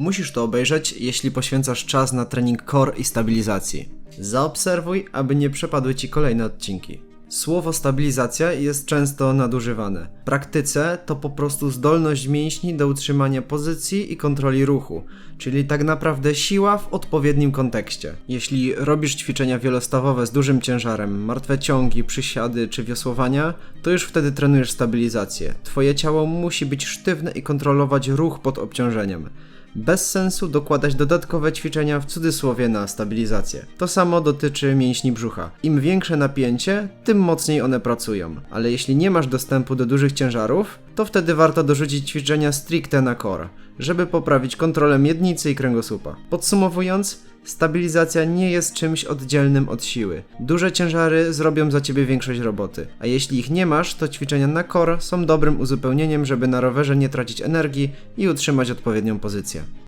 Musisz to obejrzeć, jeśli poświęcasz czas na trening core i stabilizacji. Zaobserwuj, aby nie przepadły ci kolejne odcinki. Słowo stabilizacja jest często nadużywane. W praktyce to po prostu zdolność mięśni do utrzymania pozycji i kontroli ruchu, czyli tak naprawdę siła w odpowiednim kontekście. Jeśli robisz ćwiczenia wielostawowe z dużym ciężarem, martwe ciągi, przysiady czy wiosłowania, to już wtedy trenujesz stabilizację. Twoje ciało musi być sztywne i kontrolować ruch pod obciążeniem. Bez sensu dokładać dodatkowe ćwiczenia w cudzysłowie na stabilizację. To samo dotyczy mięśni brzucha. Im większe napięcie, tym mocniej one pracują. Ale jeśli nie masz dostępu do dużych ciężarów, to wtedy warto dorzucić ćwiczenia stricte na core, żeby poprawić kontrolę miednicy i kręgosłupa. Podsumowując, stabilizacja nie jest czymś oddzielnym od siły. Duże ciężary zrobią za ciebie większość roboty, a jeśli ich nie masz, to ćwiczenia na core są dobrym uzupełnieniem, żeby na rowerze nie tracić energii i utrzymać odpowiednią pozycję.